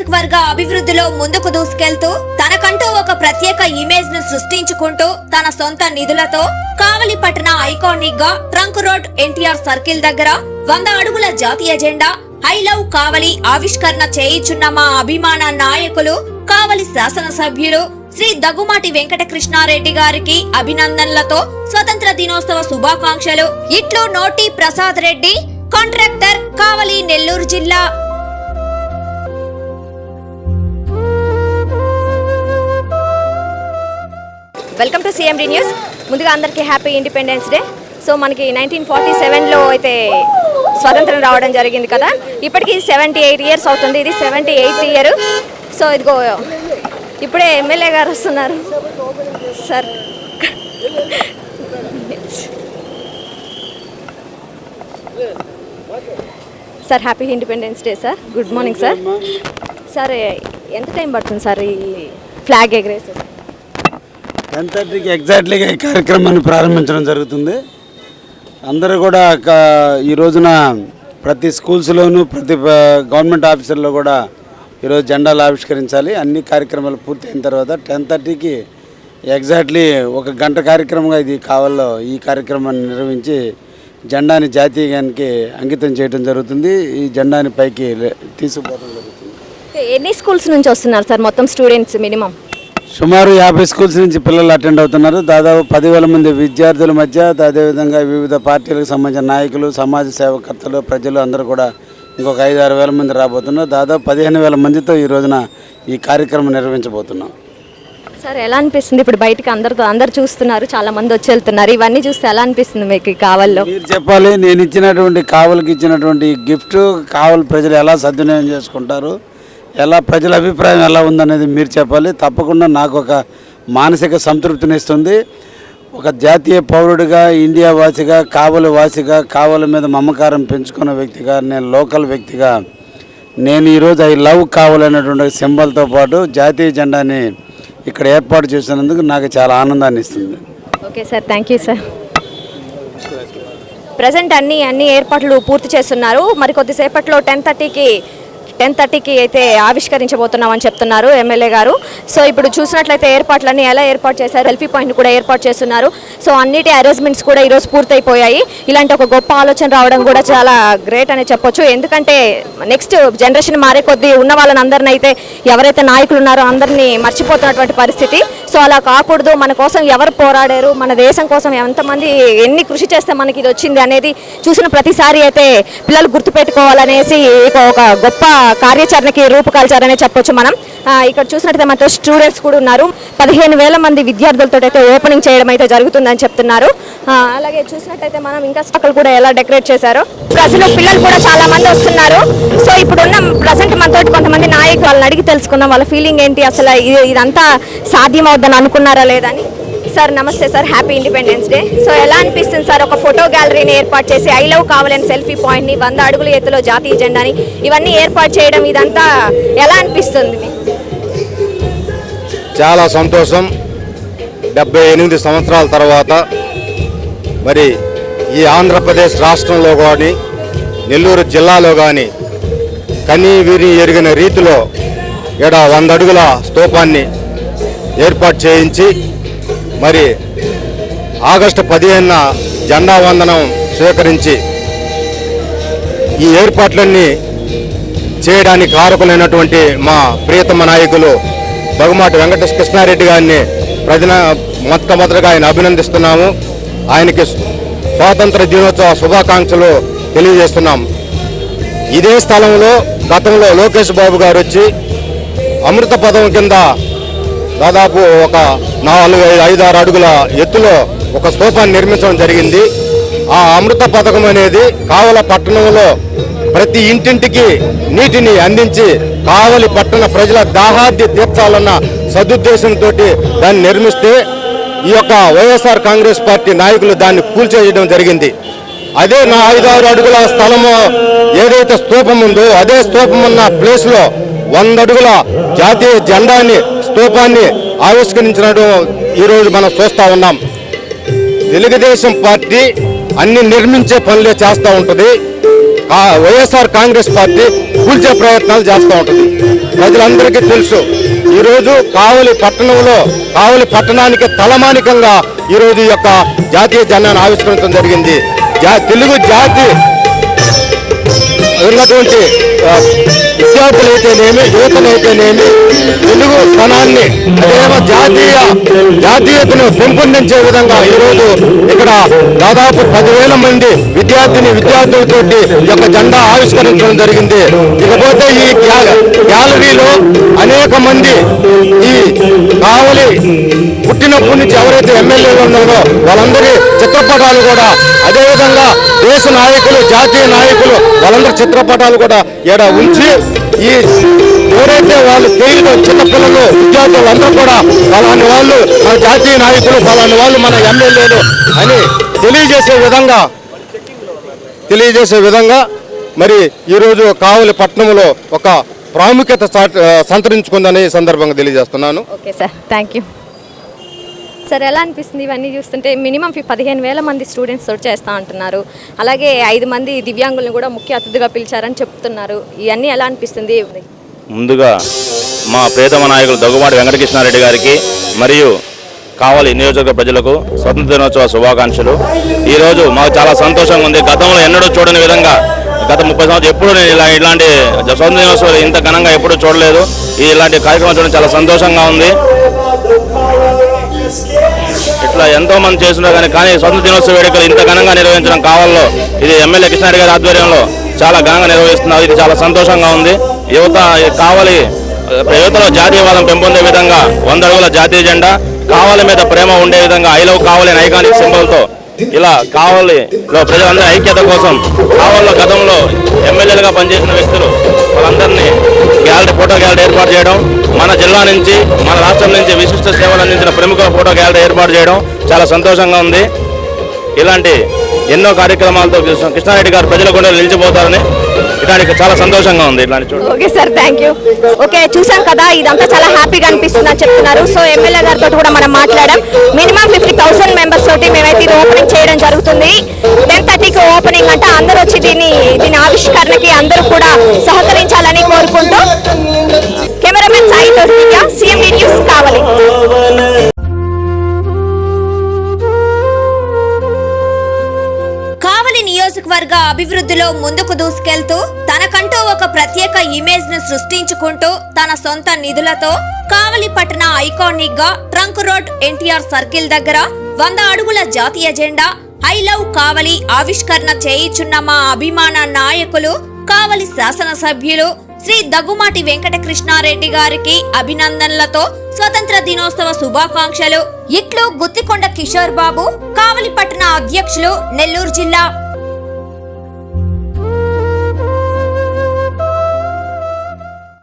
నియోజకవర్గ అభివృద్ధిలో ముందుకు దూసుకెళ్తూ తనకంటూ ఒక ప్రత్యేక ఇమేజ్ను సృష్టించుకుంటూ తన సొంత నిధులతో కావలి పట్టణ ఐకానిక్గా ట్రంక్ రోడ్ ఎన్టీఆర్ సర్కిల్ దగ్గర వంద అడుగుల జాతీయ జెండా ఐ లవ్ కావలి ఆవిష్కరణ చేయించున్న మా అభిమాన నాయకులు కావలి శాసనసభ్యులు శ్రీ దగ్గుమాటి వెంకటకృష్ణారెడ్డి గారికి అభినందనలతో స్వతంత్ర దినోత్సవ శుభాకాంక్షలు. ఇట్లు నోటి ప్రసాద్ రెడ్డి కాంట్రాక్టర్ కావలి నెల్లూరు జిల్లా వెల్కమ్ టు సిఎండి న్యూస్ ముందుగా అందరికీ హ్యాపీ ఇండిపెండెన్స్ డే సో మనకి నైన్టీన్ ఫార్టీ సెవెన్లో అయితే స్వతంత్రం రావడం జరిగింది కదా. ఇప్పటికి సెవెంటీ ఎయిట్ ఇయర్స్ అవుతుంది. ఇది సెవెంటీ ఎయిత్ ఇయర్ సో ఇదిగో ఇప్పుడే ఎమ్మెల్యే గారు వస్తున్నారు. Sir sir happy Independence Day sir good morning sir sir ఎంత టైం పడుతుంది సార్ ఈ ఫ్లాగ్ ఎగరేసే టెన్ థర్టీకి ఎగ్జాక్ట్లీగా ఈ కార్యక్రమాన్ని ప్రారంభించడం జరుగుతుంది. అందరూ కూడా ఈ రోజున ప్రతి స్కూల్స్లోనూ ప్రతి గవర్నమెంట్ ఆఫీసుల్లో కూడా ఈరోజు జెండాలు ఆవిష్కరించాలి. అన్ని కార్యక్రమాలు పూర్తయిన తర్వాత టెన్ థర్టీకి ఎగ్జాక్ట్లీ ఒక గంట కార్యక్రమంగా ఇది కావాలో ఈ కార్యక్రమాన్ని నిర్వహించి జెండాని జాతీయానికి అంకితం చేయడం జరుగుతుంది. ఈ జెండాని పైకి తీసుకుపోవడం జరుగుతుంది. ఎన్ని స్కూల్స్ నుంచి వస్తున్నారు సార్ మొత్తం స్టూడెంట్స్ మినిమం? సుమారు యాభై స్కూల్స్ నుంచి పిల్లలు అటెండ్ అవుతున్నారు. దాదాపు పదివేల మంది విద్యార్థుల మధ్య అదేవిధంగా వివిధ పార్టీలకు సంబంధించిన నాయకులు సమాజ సేవకర్తలు ప్రజలు అందరూ కూడా ఇంకొక ఐదు ఆరు వేల మంది రాబోతున్నారు. దాదాపు పదిహేను వేల మందితో ఈ రోజున ఈ కార్యక్రమం నిర్వహించబోతున్నాం. సార్ ఎలా అనిపిస్తుంది? ఇప్పుడు బయటికి అందరు అందరు చూస్తున్నారు చాలా మంది వచ్చి వెళ్తున్నారు. ఇవన్నీ చూస్తే ఎలా అనిపిస్తుంది మీకు కావల్లో? మీరు చెప్పాలి నేను ఇచ్చినటువంటి కావలికి ఇచ్చినటువంటి గిఫ్ట్ కావలి ప్రజలు ఎలా సద్వినియోగం చేసుకుంటారు? ఎలా ప్రజల అభిప్రాయం ఎలా ఉందనేది మీరు చెప్పాలి. తప్పకుండా నాకు ఒక మానసిక సంతృప్తిని ఇస్తుంది ఒక జాతీయ పౌరుడిగా ఇండియా వాసిగా కావలి వాసిగా కావలి మీద మమకారం పెంచుకున్న వ్యక్తిగా నేను లోకల్ వ్యక్తిగా నేను ఈరోజు ఐ లవ్ కావాలనేటువంటి సింబల్తో పాటు జాతీయ జెండాని ఇక్కడ ఏర్పాటు చేసినందుకు నాకు చాలా ఆనందాన్ని ఇస్తుంది. Okay sir thank you sir. Present అన్ని అన్ని ఏర్పాట్లు పూర్తి చేస్తున్నారు. మరి కొద్దిసేపట్లో టెన్ థర్టీకి టెన్ థర్టీకి అయితే ఆవిష్కరించబోతున్నామని చెప్తున్నారు ఎమ్మెల్యే గారు. సో ఇప్పుడు చూసినట్లయితే ఏర్పాట్లన్నీ ఎలా ఏర్పాటు చేశారు? సెల్ఫీ పాయింట్ కూడా ఏర్పాటు చేస్తున్నారు. సో అన్నిటి అరేంజ్మెంట్స్ కూడా ఈరోజు పూర్తయిపోయాయి. ఇలాంటి ఒక గొప్ప ఆలోచన రావడం కూడా చాలా గ్రేట్ అని చెప్పొచ్చు. ఎందుకంటే నెక్స్ట్ జనరేషన్ మారే కొద్దీ ఉన్న వాళ్ళని అందరిని అయితే ఎవరైతే నాయకులు ఉన్నారో అందరినీ మర్చిపోతున్నటువంటి పరిస్థితి. సో అలా కాకూడదు. మన కోసం ఎవరు పోరాడారు? మన దేశం కోసం ఎంతమంది ఎన్ని కృషి చేస్తే మనకి ఇది వచ్చింది అనేది చూసిన ప్రతిసారి అయితే పిల్లలు గుర్తుపెట్టుకోవాలనేసి ఒక గొప్ప కార్యాచరణకి రూపుకాల్చారనే చెప్పొచ్చు మనం. ఇక్కడ చూసినట్టయితే మనతో స్టూడెంట్స్ కూడా ఉన్నారు. పదిహేను వేల మంది విద్యార్థులతో అయితే ఓపెనింగ్ చేయడం అయితే జరుగుతుందని చెప్తున్నారు. అలాగే చూసినట్టయితే మనం ఇంకా అక్కడ కూడా ఎలా డెకరేట్ చేశారో. ప్రజలు పిల్లలు కూడా చాలా మంది వస్తున్నారు. సో ఇప్పుడున్న ప్రజెంట్ మనతో కొంతమంది నాయకులు వాళ్ళని అడిగి తెలుసుకుందాం. వాళ్ళ ఫీలింగ్ ఏంటి? అసలు ఇది- ఇదంతా సాధ్యం అవుద్దని అనుకున్నారా లేదని సార్ నమస్తే sir happy Independence Day so ఎలా అనిపిస్తుంది సార్ ఒక ఫోటో గ్యాలరీని ఏర్పాటు చేసి ఐ లవ్ కావాలని సెల్ఫీ పాయింట్ని వంద అడుగుల ఎత్తులో జాతీయ జెండాని ఇవన్నీ ఏర్పాటు చేయడం ఇదంతా ఎలా అనిపిస్తుంది చాలా సంతోషం. డెబ్బై ఎనిమిది సంవత్సరాల తర్వాత మరి ఈ ఆంధ్రప్రదేశ్ రాష్ట్రంలో కానీ నెల్లూరు జిల్లాలో కానీ కనీ వీరి ఎరిగిన రీతిలో ఈడ వంద అడుగుల స్తూపాన్ని ఏర్పాటు చేయించి మరి ఆగస్టు పదిహేనున జెండా వందనం స్వీకరించి ఈ ఏర్పాట్లన్నీ చేయడానికి కారకులైనటువంటి మా ప్రియతమ నాయకులు బగుమాటి వెంకటేష్ కృష్ణారెడ్డి గారిని ప్రజల మొట్టమొదటిగా ఆయన అభినందిస్తున్నాము. ఆయనకి స్వాతంత్ర దినోత్సవ శుభాకాంక్షలు తెలియజేస్తున్నాం. ఇదే స్థలంలో గతంలో లోకేష్ బాబు గారు వచ్చి అమృత పదం కింద దాదాపు ఒక నాలుగు ఐదు ఆరు అడుగుల ఎత్తులో ఒక స్తూపాన్ని నిర్మించడం జరిగింది. ఆ అమృత పథకం అనేది కావల పట్టణంలో ప్రతి ఇంటింటికి నీటిని అందించి కావలి పట్టణ ప్రజల దాహాద్య తీర్చాలన్న సదుద్దేశంతో దాన్ని నిర్మిస్తే ఈ యొక్క వైఎస్ఆర్ కాంగ్రెస్ పార్టీ నాయకులు దాన్ని కూల్చేయడం జరిగింది. అదే నా ఐదారు అడుగుల స్థలము ఏదైతే స్తూపం ఉందో అదే స్తూపం ఉన్న ప్లేస్లో వంద అడుగుల జాతీయ జెండాని స్తూపాన్ని ఆవిష్కరించినట్టు ఈరోజు మనం చూస్తూ ఉన్నాం. తెలుగుదేశం పార్టీ అన్ని నిర్మించే పనులే చేస్తూ ఉంటుంది. వైఎస్ఆర్ కాంగ్రెస్ పార్టీ కూల్చే ప్రయత్నాలు చేస్తూ ఉంటుంది. ప్రజలందరికీ తెలుసు ఈరోజు కావలి పట్టణంలో కావలి పట్టణానికి తలమానికంగా ఈరోజు యొక్క జాతీయ జెండాను ఆవిష్కరించడం జరిగింది. తెలుగు జాతి ఉన్నటువంటి విద్యార్థులైతేనేమి యువతలైతేనేమి తెలుగు స్థానాన్ని అదేమో జాతీయ జాతీయతను పెంపొందించే విధంగా ఈరోజు ఇక్కడ దాదాపు పదివేల మంది విద్యార్థిని విద్యార్థులతోటి యొక్క జెండా ఆవిష్కరించడం జరిగింది. ఇకపోతే ఈ గ్యాలరీలో అనేక మంది ఈ కావలి పుట్టినప్పటి నుంచి ఎవరైతే ఎమ్మెల్యేలు ఉన్నారో వాళ్ళందరి చిత్రపటాలు కూడా. అదేవిధంగా దేశ నాయకులు జాతీయ నాయకులు వాళ్ళందరి చిత్రపటాలు కూడా ఈడ ఉంచి ఈ ఎవరైతే వాళ్ళు తెలియదు చిన్నపిల్లలు విద్యార్థులు అందరూ కూడా పలాని వాళ్ళు మన జాతీయ నాయకులు పలాని వాళ్ళు మన ఎమ్మెల్యేలు అని తెలియజేసే విధంగా తెలియజేసే విధంగా మరి ఈరోజు కావలి పట్టణంలో ఒక ప్రాముఖ్యత సంతరించుకుందని ఈ సందర్భంగా తెలియజేస్తున్నాను. Okay sir. Thank you sir ఎలా అనిపిస్తుంది ఇవన్నీ చూస్తుంటే? మినిమం పదిహేను వేల మంది స్టూడెంట్స్ తోటి చేస్తా అంటున్నారు. అలాగే ఐదు మంది దివ్యాంగులను కూడా ముఖ్య అతిథిగా పిలిచారని చెప్తున్నారు. ఇవన్నీ ఎలా అనిపిస్తుంది? ముందుగా మా ప్రేతమ నాయకులు దగ్గుబాటి వెంకటకృష్ణారెడ్డి గారికి మరియు కావాలి నియోజకవర్గ ప్రజలకు స్వతంత్ర దినోత్సవ శుభాకాంక్షలు. ఈరోజు మాకు చాలా సంతోషంగా ఉంది. గతంలో ఎన్నడూ చూడని విధంగా గత ముప్పై సంవత్సరాలు ఎప్పుడు నేను ఇలా ఇలాంటి స్వతంత్ర దినోత్సవాలు ఇంత ఘనంగా ఎప్పుడూ చూడలేదు. ఇలాంటి కార్యక్రమం చూడడం చాలా సంతోషంగా ఉంది. ఇట్లా ఎంతో మంది చేస్తున్నారు కానీ కానీ స్వతంత్ర దినోత్సవ వేడుకలు ఇంత ఘనంగా నిర్వహించడం కావాలో ఇది ఎమ్మెల్యే కృష్ణారెడ్డి గారి ఆధ్వర్యంలో చాలా ఘనంగా నిర్వహిస్తున్నారు. ఇది చాలా సంతోషంగా ఉంది. యువత కావాలి యువతలో జాతీయవాదం పెంపొందే విధంగా వంద అడుగుల జాతీయ జెండా కావాలి మీద ప్రేమ ఉండే విధంగా ఐ లవ్ కావాలి అనే ఐకానిక్ సింబల్తో ఇలా కావలిలో ప్రజలందరి ఐక్యత కోసం కావలిలో గతంలో ఎమ్మెల్యేలుగా పనిచేసిన వ్యక్తులు వాళ్ళందరినీ గ్యాలరీ ఫోటో గ్యాలరీ ఏర్పాటు చేయడం మన జిల్లా నుంచి మన రాష్ట్రం నుంచి విశిష్ట సేవలు అందించిన ప్రముఖుల ఫోటో గ్యాలరీ ఏర్పాటు చేయడం చాలా సంతోషంగా ఉంది. ఇలాంటి ఎన్నో కార్యక్రమాలతో కృష్ణారెడ్డి గారు ప్రజల గుండెలు నిలిచిపోతారని ఇలాంటి చాలా సంతోషంగా ఉంది ఇలాంటి చూడ okay sir thank you okay చూసాం కదా ఇదంతా చాలా హ్యాపీగా అనిపిస్తుంది అని చెప్తున్నారు. సో ఎమ్మెల్యే గారితో కూడా మనం మాట్లాడాం. మినిమం ఫిఫ్టీ థౌసండ్ మెంబర్స్ తోటి మేమైతే ఇది ఓపెనింగ్ చేయడం జరుగుతుంది. టెన్ థర్టీకి ఓపెనింగ్ అంటే అందరూ వచ్చి దీన్ని దీని ఆవిష్కరణకి అందరూ కూడా సహకరి అభివృద్ధిలో ముందుకు దూసుకెళ్తూ తనకంటూ ఒక ప్రత్యేక ఇమేజ్ను సృష్టించుకుంటూ తన సొంత నిధులతో కావలిపట్టణ ఐకానిక్గా ట్రంక్ రోడ్ ఎన్టీఆర్ సర్కిల్ దగ్గర వంద అడుగుల జాతీయ జెండా ఐ లవ్ కావలి ఆవిష్కరణ చేయిచున్న మా అభిమాన నాయకులు కావలి శాసనసభ్యులు శ్రీ దగ్గుమాటి వెంకటకృష్ణారెడ్డి గారికి అభినందనలతో స్వతంత్ర దినోత్సవ శుభాకాంక్షలు. ఇట్లు గుత్తికొండ కిషోర్ బాబు కావలిపట్టణ అధ్యక్షులు నెల్లూరు జిల్లా